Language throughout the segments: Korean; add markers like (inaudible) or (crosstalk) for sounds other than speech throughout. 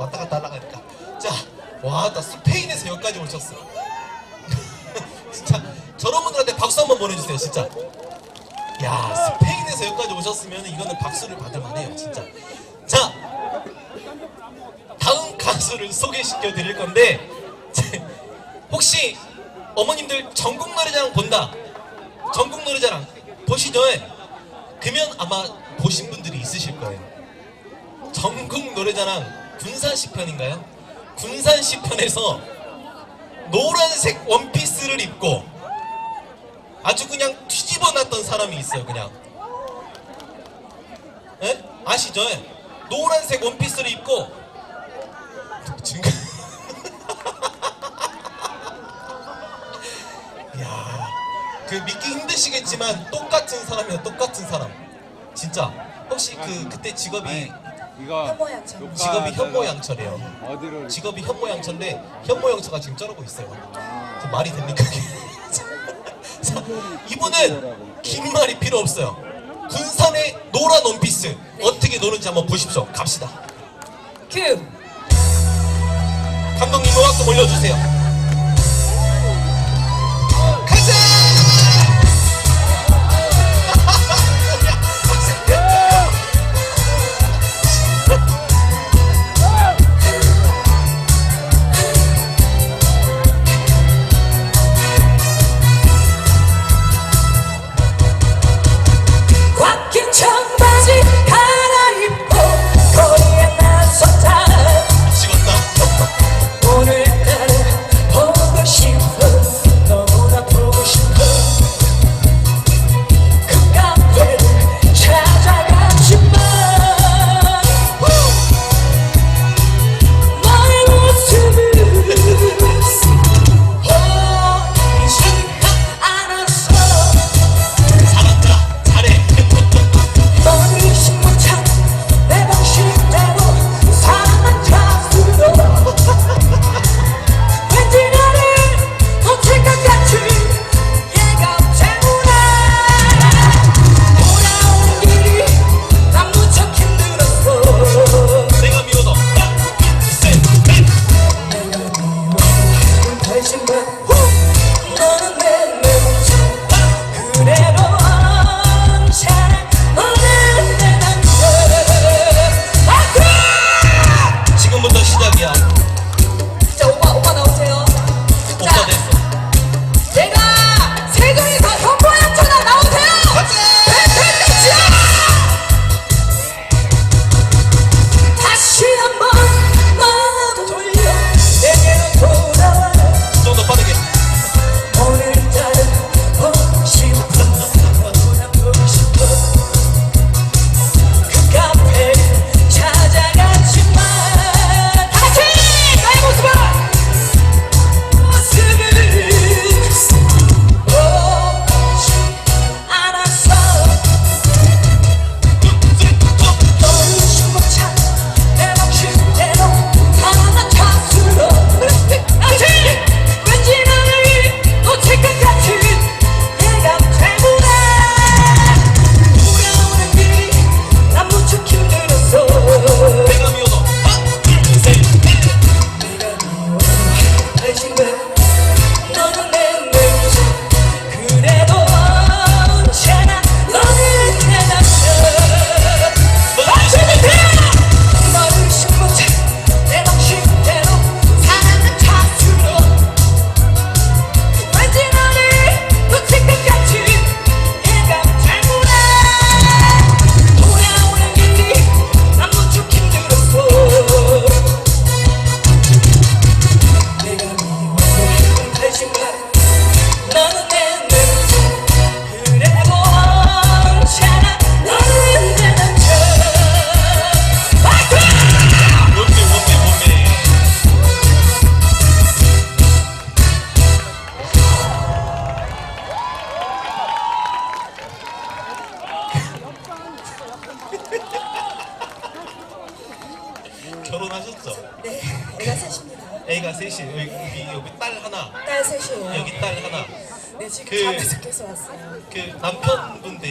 왔다 갔다 하니까 자, 와, 나 스페인에서 여기까지 오셨어. (laughs) 진짜 저런 분들한테 박수 한번 보내주세요, 진짜. 야, 스페인에서 여기까지 오셨으면 이거는 박수를 받을 만해요, 진짜. 자, 다음 가수를 소개시켜 드릴 건데 혹시 어머님들 전국 노래자랑 본다. 전국 노래자랑 보시죠? 그러면 아마 보신 분들이 있으실 거예요. 전국 노래자랑 군산 시 편인가요? 군산 시 편에서 노란색 원피스를 입고 아주 그냥 뒤집어 놨던 사람이 있어요, 그냥. 에? 아시죠? 노란색 원피스를 입고 지금 (laughs) 야, 그 믿기 힘드시겠지만 똑같은 사람이야, 똑같은 사람. 진짜. 혹시 그 그때 직업이 이거 현모양처. 녹화 직업이 현모양처래요. 어디로 직업이 현모양처인데 현모양처가 지금 저러고 있어요. 그 말이 됩니까? (laughs) 자, 이분은 긴 말이 필요 없어요. 군산의 노란 원피스 어떻게 노는지 한번 보십시오. 갑시다. 큐. 감독님 음악 좀 올려주세요.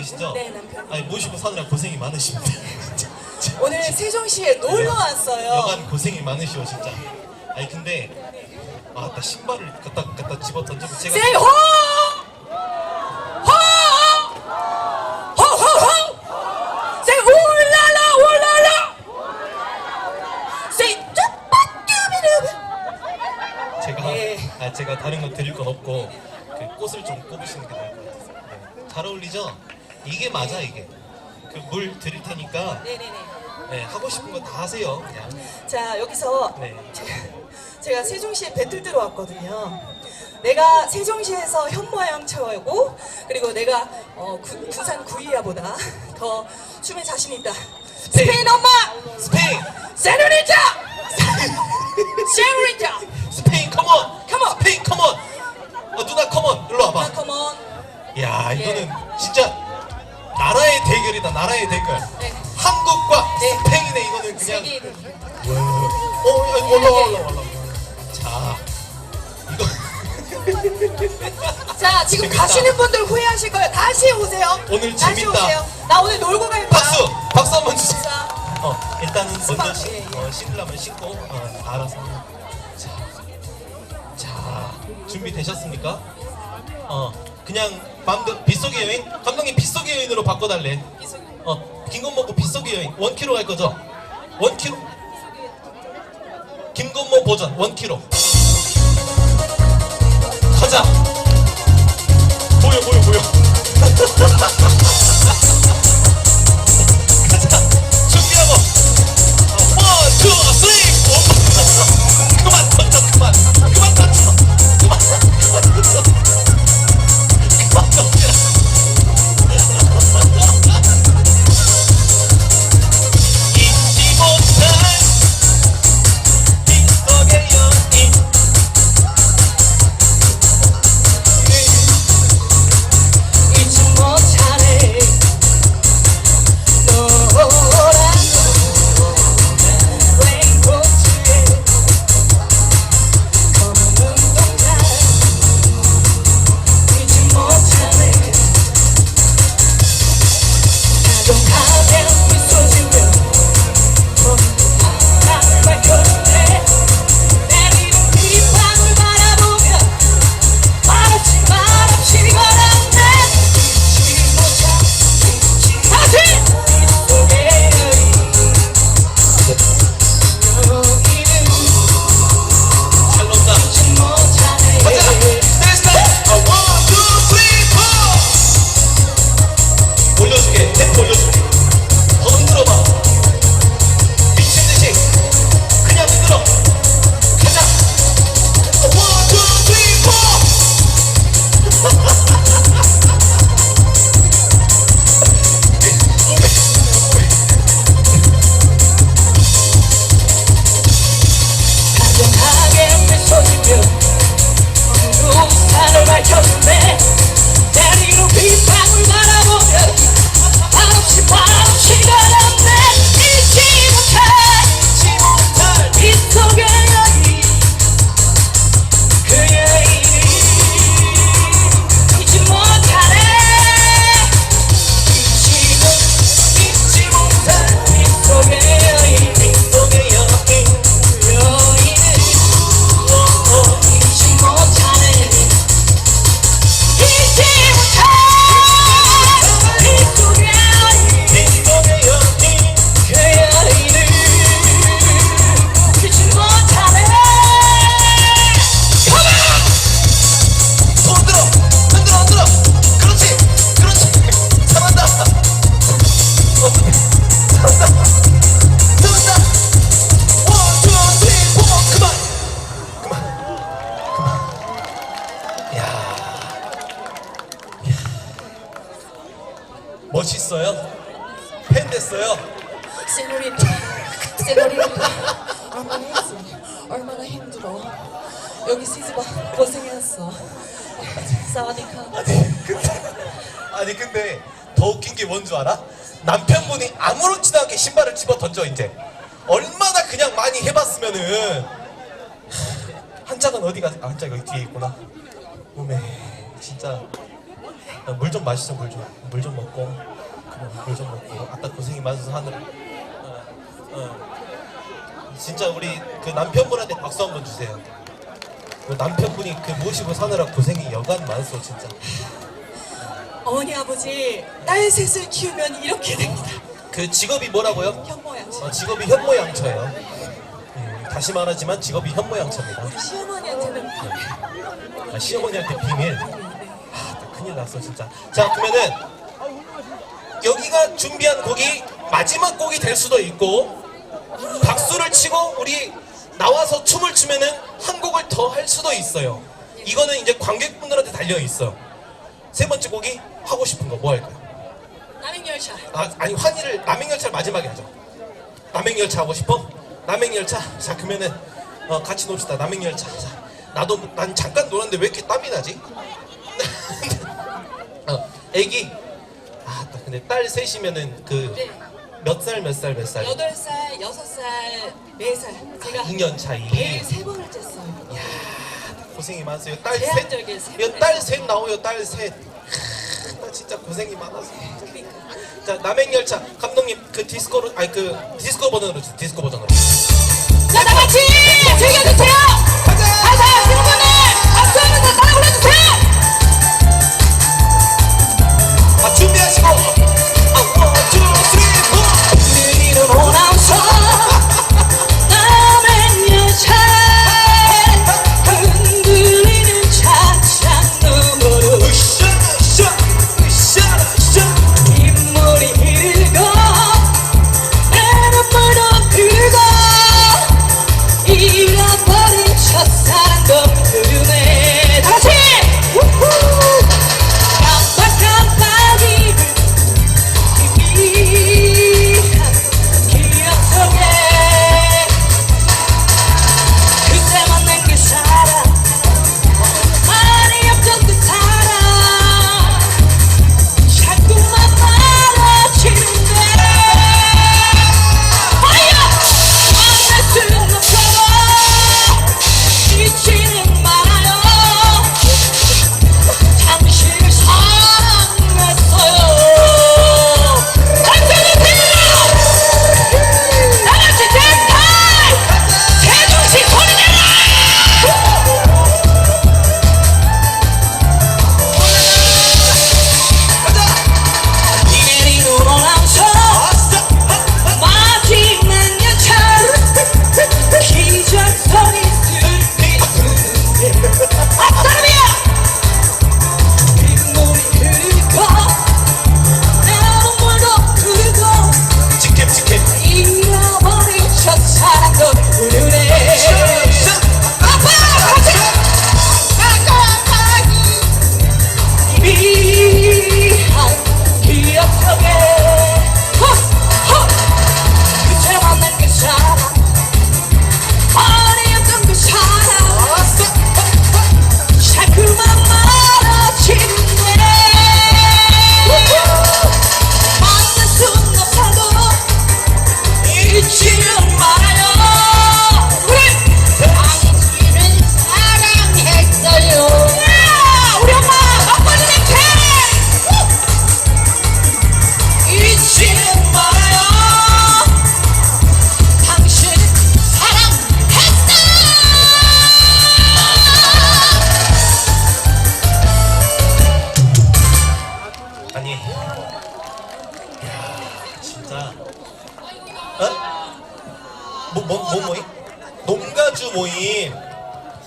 남편분 되시죠? 네, 남편. 아니 모시고 사느라 고생이 많으십니다 진짜 오늘 세종시에 놀러 왔어요. 여간 고생이 많으시오 진짜. 아니 근데 아나 신발을 갖다 갖다 집어 던져서 제가 울랄라 울랄라! 제가 예. 아 제가 다른 거 드릴 건 없고 그 꽃을 좀 꼽으시는 게 나을 것 같아서 네. 잘 어울리죠? 이게 맞아 이게 그 물 드릴 테니까 네네네. 네, 하고 싶은 거 다 하세요 그냥 자 여기서 네. 제가, 세종시에 배틀 들어왔거든요. 내가 세종시에서 현모양처고 그리고 내가 어, 구, 군산 구이야보다 더 춤에 자신 있다. 스페인. 스페인 엄마! 스페인 세뇨리타! (laughs) 세뇨리타! 스페인 컴온 컴온! 스페인 컴온 어, 누나 컴온 일로 와봐 나 컴온. 야 이거는 진짜 나라의 대결이다 나라의 대결 네. 한국과 네. 스페인의 이거는 그냥 세계의 대결. 어 야, 올라와 올라와 올라와 자 이거 자 지금 재밌다. 가시는 분들 후회하실 거예요. 다시 오세요. 오늘 다시 재밌다. 오세요. 나 오늘 놀고 갈 거야. 박수 박수 한번 주세요 자, 어 일단은 먼저 스파, 신, 예, 예. 어, 신으려면 신고 어, 알아서 자, 자 준비되셨습니까? 어 그냥 마음대로 빗속의 여행 감독님 빗속의 여행으로 바꿔달래. 이승. 어긴 건 먹고 빗속의 여행 원키로 갈 거죠? 원키로? 김건모 버전 원키로. 가자. 보여 보여 보여. (laughs) 가자. 준비하고. 원, 투, 쓰리, 포. (laughs) 그만 던져 그만. 그만 던져. 그만 그만 던져 fuck up, yeah. 얼마나 힘들어. 얼마나 힘들어. 여기 시즈바 고생했어. 사와디카. 아니 근데 아니 근데 더 웃긴 게 뭔 줄 알아? 남편분이 아무렇지도 않게 신발을 집어 던져 이제. 얼마나 그냥 많이 해봤으면은. 한 짝은 어디 가지? 아, 한짝 여기 뒤에 있구나. 오메 진짜. 물 좀 마시자 물 좀. 물 좀 먹고. 그래 물좀 먹고. 아까 고생이 많아서 하늘 어, 어. 진짜 우리 그 남편분한테 박수 한번 주세요. 그 남편분이 그 모시고 사느라 고생이 여간 많소 진짜. 어머니 아버지 딸 셋을 키우면 이렇게 됩니다. 그 직업이 뭐라고요? 현모양처. 어, 직업이 현모양처예요. 음, 다시 말하지만 직업이 현모양처입니다. 우리 시어머니한테는 아, 시어머니한테 비밀. 아, 나 큰일 났어 진짜. 자 그러면은 여기가 준비한 곡이 마지막 곡이 될 수도 있고 박수를 치고 우리 나와서 춤을 추면은 한 곡을 더 할 수도 있어요. 이거는 이제 관객분들한테 달려 있어. 세 번째 곡이 하고 싶은 거 뭐 할까요? 남행열차. 아, 아니 환희를 남행열차를 마지막에 하죠. 남행열차 하고 싶어? 남행열차. 자 그러면은 어, 같이 놉시다. 남행열차. 자, 나도 난 잠깐 놀았는데 왜 이렇게 땀이 나지? (laughs) 어, 애기. 아, 나 근데 딸 셋이면은 그 네. 몇 살 몇 살 몇 살? 여덟 살, 여섯 살, 네 살. 제가 2년 차이. 배세 번을 쬐어요. 고생이 많으세요. 딸 셋. 제한적인 세 번을 딸셋 나오요. 딸 셋. 크, 나 진짜 고생이 많아서. 그러니까. 자 남행열차 감독님 그 디스코로 아니 그 디스코 버전으로 주세요. 디스코 버전으로. 자, 다 같이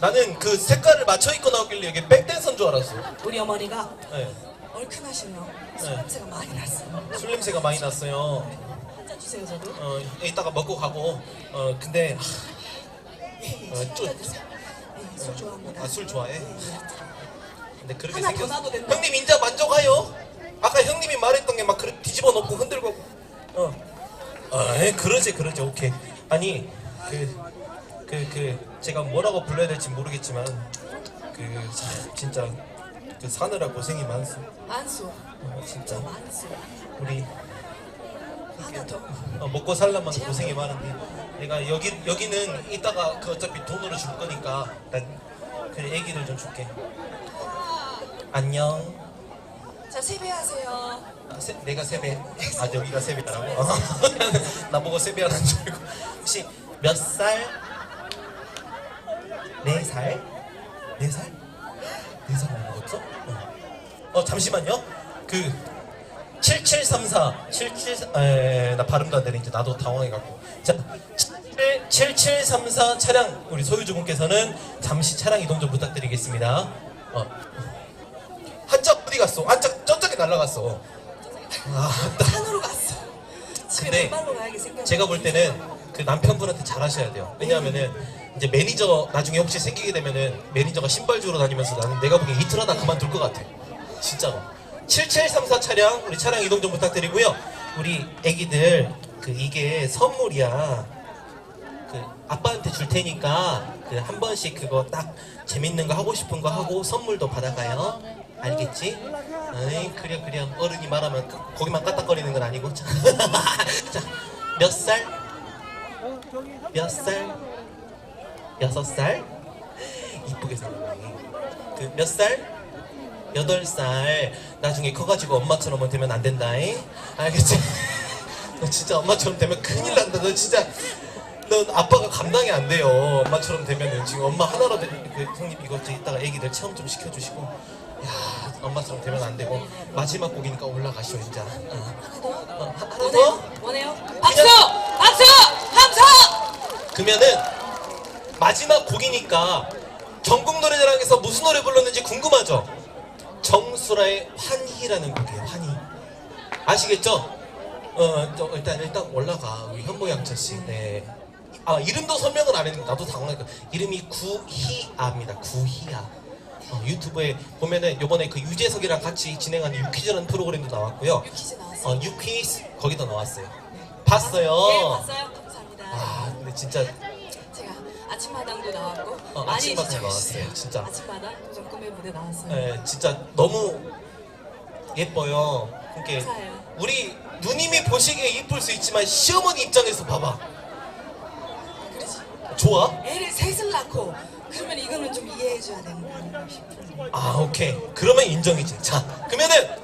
나는 그 색깔을 맞춰 입고 나오길래 이게 백댄서인 줄 알았어. 우리 어머니가 네. 얼큰하시네요 술 네. 냄새가 많이 났어요 술 냄새가 많이 났어요. 한 잔 주세요 저도 어, 이따가 먹고 가고. 어, 근데 예, 어, 술 좀- 한잔 드세요 예, 술 좋아합니다 아, 술 좋아해? 예, 예. 근데 그렇게 하나 더 생겼어. 놔도 된다. 형님 인자 만족하요? 아까 형님이 말했던 게막 뒤집어 놓고 흔들고. 어. 아, 에 그러지 그러지 오케이. 아니 그 그 그 제가 뭐라고 불러야 될지 모르겠지만 그 자, 진짜 그 사느라 고생이 많소. 만수 어, 진짜 저 만수 우리 하나 더 어, 먹고 살려면 고생이 많은데 내가 여기 여기는 이따가 그 어차피 돈으로 줄 거니까 난 그냥 애기를 좀 줄게. 안녕. 자 세배하세요. 아, 세, 내가 세배. 아 여기가 세배라고? (laughs) 나 보고 세배하는 줄 알고. 혹시 몇 살? 네 살? 네 살? 네살 먹었어? 어. 어 잠시만요. 그 7734, 77, 에, 나 발음도 안. 이제 나도 당황해갖고. 자, 7734 차량, 우리 소유주분께서는 잠시 차량 이동 좀 부탁드리겠습니다. 어. 한짝 어디 갔어? 한짝 저쪽에 날라갔어. 아, 산으로 갔어. 집에 근데 맨발로 생겼. 제가 볼 때는 그 남편분한테 잘하셔야 돼요. 왜냐하면은 이제 매니저 나중에 혹시 생기게 되면은 매니저가 신발 주러 다니면서 나는 내가 보기엔 이틀 하다 그만둘 것 같아. 진짜로. 7734 차량 우리 차량 이동 좀 부탁드리고요. 우리 애기들 그 이게 선물이야. 그 아빠한테 줄 테니까 그 한 번씩 그거 딱 재밌는 거 하고 싶은 거 하고 선물도 받아가요. 알겠지? 에이 그래 그래 어른이 말하면 그- 거기만 까딱거리는 건 아니고 자, (laughs) 자, 몇 살? 몇 살? 여섯 살? 이쁘게 생겼네 그몇 살? 여덟 살 나중에 커가지고 엄마처럼 되면 안 된다잉 알겠지? (laughs) 너 진짜 엄마처럼 되면 큰일 난다 너 진짜 넌 아빠가 감당이 안 돼요 엄마처럼 되면은 지금 엄마 하나로 되, 그 형님 이거 저 이따가 애기들 체험 좀 시켜주시고 야 엄마처럼 되면 안 되고 마지막 곡이니까 올라가시오 진짜 어. 어, 하- 하나 더? 원해요? 박수! 박수! 함성! 그러면은 마지막 곡이니까 전국 노래자랑에서 무슨 노래 불렀는지 궁금하죠? 정수라의 환희라는 곡이에요. 환희. 아시겠죠? 어, 저 일단 일단 올라가 우리 현모 양철 씨. 네. 아 이름도 설명을 안 했는데 나도 당황했고 이름이 구희아입니다. 구희아. 어, 유튜브에 보면은 요번에 그 유재석이랑 같이 진행하는 유퀴즈라는 프로그램도 나왔고요. 유퀴즈 나왔어요. 어, 유퀴즈 거기도 나왔어요. 봤어요. 네 봤어요. 감사합니다. 아 근데 진짜 아침마당도 나왔고 어, 많이 아침마당. 나왔어요, 진짜. 아침마당 꿈의 무대 나왔어요. 예, 진짜 너무 예뻐요. 그게 감사해요. 우리 누님이 보시기에 이쁠 수 있지만 시어머니 입장에서 봐봐. 그렇지. 좋아? 애를 셋을 낳고 그러면 이거는 좀 이해해줘야 되는 거 아닌가 싶어요. 아 오케이. 그러면 인정이지. 자 그러면은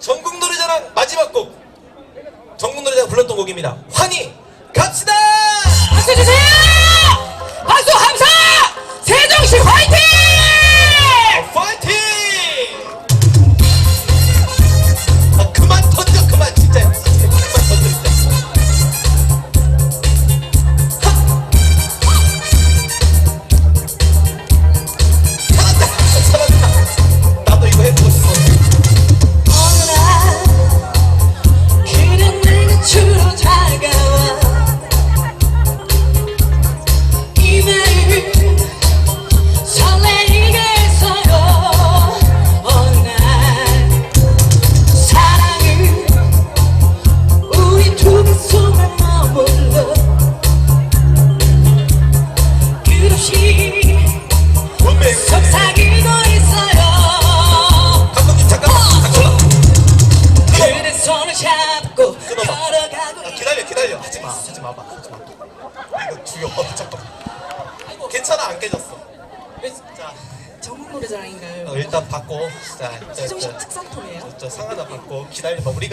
전국 노래자랑 마지막 곡 전국 노래자랑 불렀던 곡입니다. 환희 갑시다. 박수 주세요! 박수 함성! 세종시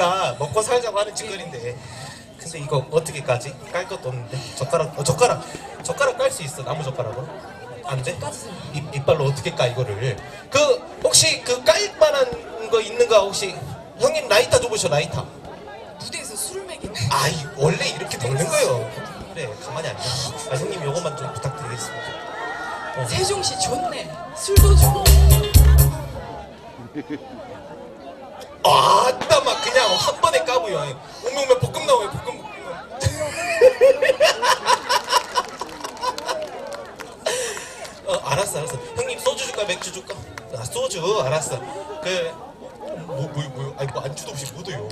우리가 먹고 살자고 하는 짓거리인데. 근데 이거 어떻게 까지? 깔 것도 없는데. 젓가락 어, 젓가락. 젓가락 깔 수 있어 나무 젓가락으로? 안 돼? 입, 이빨로 어떻게 까 이거를? 그 혹시 그 깔 만한 거 있는가 혹시? 형님 라이터 줘보셔 라이터. 무대에서 술을 먹이는. 아이 원래 이렇게 먹는 거예요. 그래 가만히 앉아. 아 형님 요것만 좀 부탁드리겠습니다. 어. 세종시 좋네. 술도 주고 (laughs) 아, 땀막 그냥 한 번에 까고요. 오면 오면 볶음 나오면 볶음. (laughs) 어, 알았어, 알았어. 형님 소주 줄까 맥주 줄까? 아, 소주, 알았어. 그, 뭐, 뭐, 뭐, 아니 뭐 안주도 없이 뭐 줘요.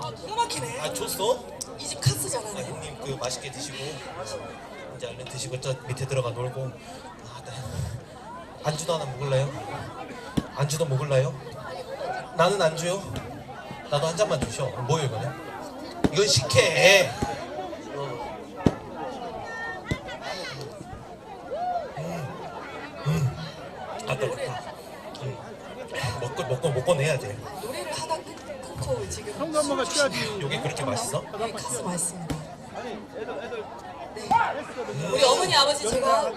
아 기가 막히네 아, 줬어? 이 집 카스 아, 형님 그 맛있게 드시고 이제 얼른 드시고 저 밑에 들어가 놀고. 아, 나 안주도 하나 먹을래요? 안주도 먹을래요? 나는 안주요. 나도 한 잔만 주셔. 뭐요 이거는? 이건 식혜. 어. 음, 음. 아, 또, 음. 먹고 먹고 먹고 내야 돼. 노래를 코 지금 한번만 치야지. 요게 그렇게 맛있어? 예, 가스 맛있습니다. 네. 우리 어머니 아버지 제가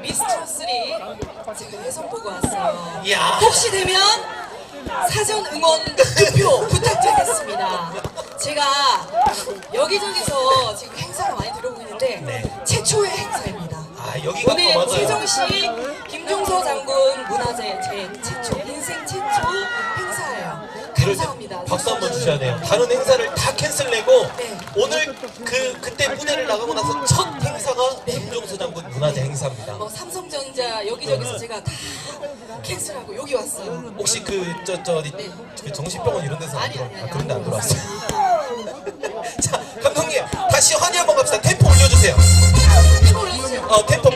미스터 3 제가 해성 보고 왔어요. 이야. 혹시 되면 사전 응원 투표 부탁드리겠습니다. 제가 여기저기서 지금 행사가 많이 들어오고 있는데 네. 최초의 행사입니다. 아 여기가 더 오늘 맞아요. 세종시 김종서 장군 문화재 제 최초 인생 최초 때 감사합니다. 박수 한 번 주셔야 돼요. 다른 행사를 다 캔슬내고 네. 오늘 그 그때 무대를 나가고 나서 첫 행사가 김종서 장군 문화재 행사입니다. 뭐 삼성전자 여기저기서 제가 다 캔슬하고 여기 왔어요. 혹시 그 저 저 어디 그 정신병원 이런 데서 안 아니, 들어? 아니, 아, 아니, 그런 데 안안 들어왔어요. (laughs) 자 감독님 다시 환희 한번 갑시다. 템포 올려주세요. 이거 올려주세요. 어 템포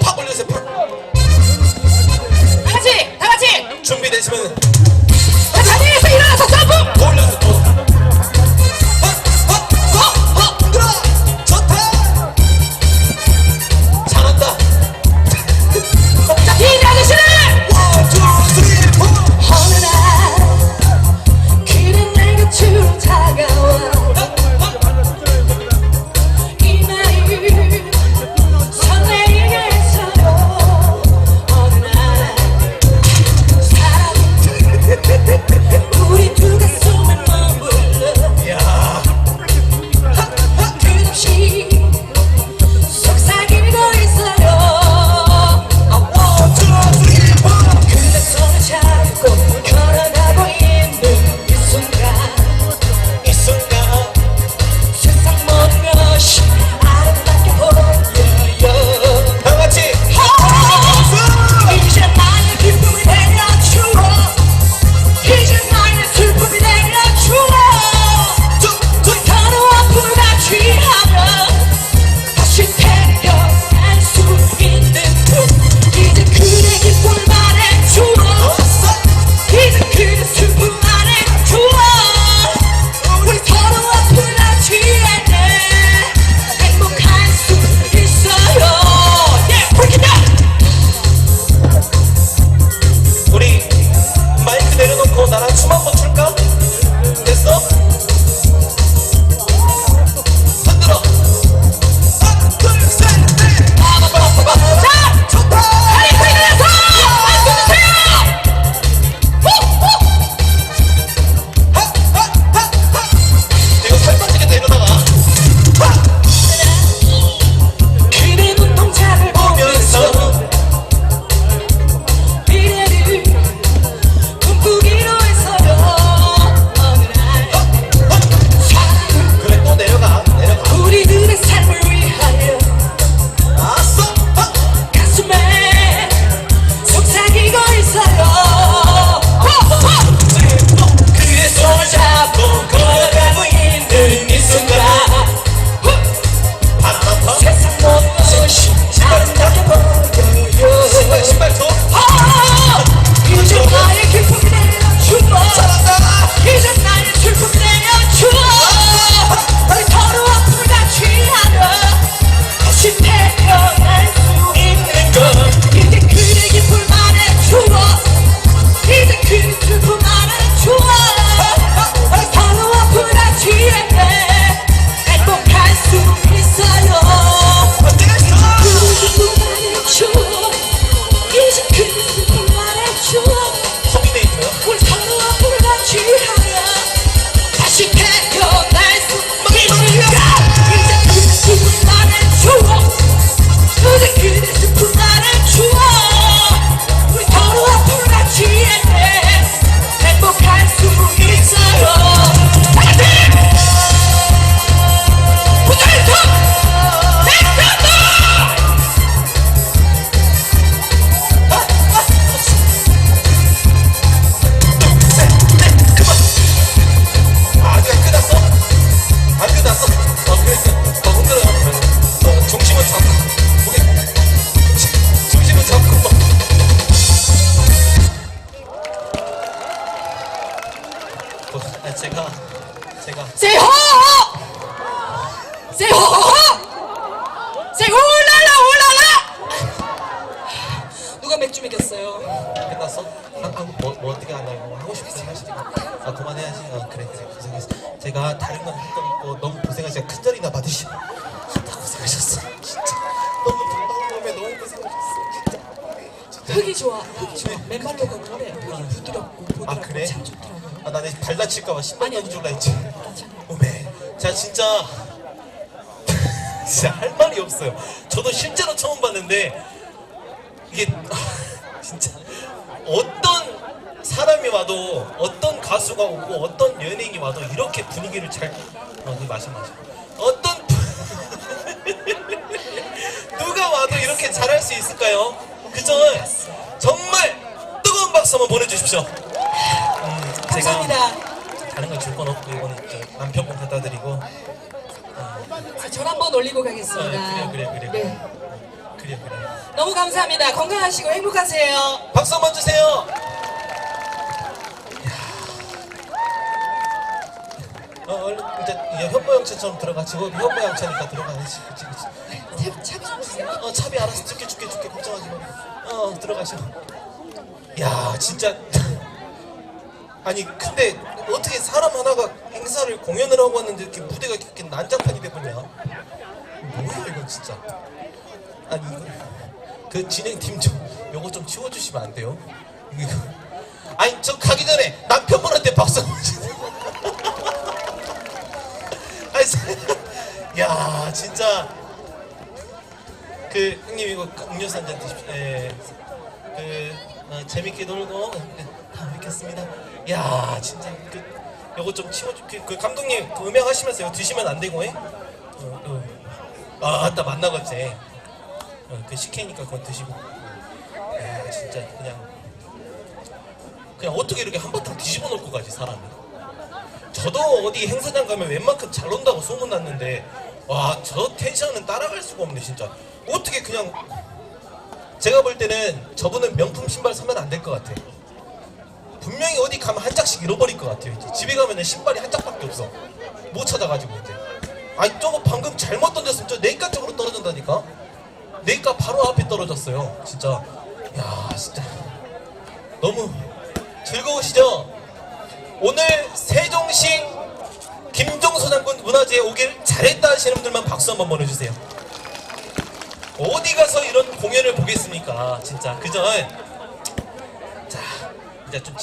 흙이 좋아, 흙이 좋아. 맨발로 걷는데 흙이 부드럽고 아 보드랍고 그래? 참 좋더라고요. 아 나는 발 다칠까봐 신발 아니, 던질라 했지. 오메 자 진짜 (laughs) 진짜 할 말이 없어요 저도 실제로 처음 봤는데 이게 아, (laughs) 진짜 어떤 사람이 와도 어떤 가수가 오고 어떤 연예인이 와도 이렇게 분위기를 잘 어, 그 마셔 마셔 어떤 (laughs) 누가 와도 이렇게 잘할 수 있을까요? 그죠? 정말 뜨거운 박수 한번 보내주십시오 음, 감사합니다. 다른 걸줄건 없고 이거는 저 남편 건 갖다 드리고 자, 절 한번 올리고 아, 가겠습니다. 그래 그래 그래 네. 그래 그래 너무 감사합니다. 건강하시고 행복하세요. 박수 한번 주세요 어, 얼른 이제 이제 현모양처럼 들어가지고 현모양처니까 들어가야지. 그치 그치. 차- 차비 좀 주세요. 어 차비 알아서 줄게 줄게 줄게. 걱정하지 마어 들어가시오. 야 진짜. (laughs) 아니 근데 어떻게 사람 하나가 행사를 공연을 하고 왔는데 이렇게 무대가 이렇게 난장판이 돼버냐? 뭐야 이건 진짜. 아니 이거. 그 진행팀 좀 요거 좀 치워주시면 안 돼요? 이거. 아니 저 가기 전에 남편분한테 박수 한번 주세요 야 진짜 그 형님 이거 음료수 한 잔 드십시오 예. 그 어, 재밌게 놀고 (laughs) 네, 다 뵙겠습니다 야 진짜 그 요거 좀 치워주 그, 그 감독님 그 음향 하시면서 이거 드시면 안 되고 예? 어, 어. 아 만나봤지 어, 그 식혜니까 그거 드시고 야 진짜 그냥 그냥 어떻게 이렇게 한바탕 뒤집어 놓고 가지 사람이 저도 어디 행사장 가면 웬만큼 잘 논다고 소문났는데 와 저 텐션은 따라갈 수가 없네 진짜. 어떻게 그냥 제가 볼 때는 저분은 명품 신발 사면 안 될 것 같아. 분명히 어디 가면 한 짝씩 잃어버릴 것 같아요 이제. 집에 가면은 신발이 한 짝밖에 없어. 못 찾아가지고 이제. 아니 저거 방금 잘못 던졌으면 저 내과 쪽으로 떨어진다니까? 내과 바로 앞에 떨어졌어요 진짜. 야 진짜. 너무 즐거우시죠? 오늘 세종시 김종서 장군 문화제에 오길 잘했다 하시는 분들만 박수 한번 보내주세요. 어디 가서 이런 공연을 보겠습니까? 진짜 그죠? 자, 이제 좀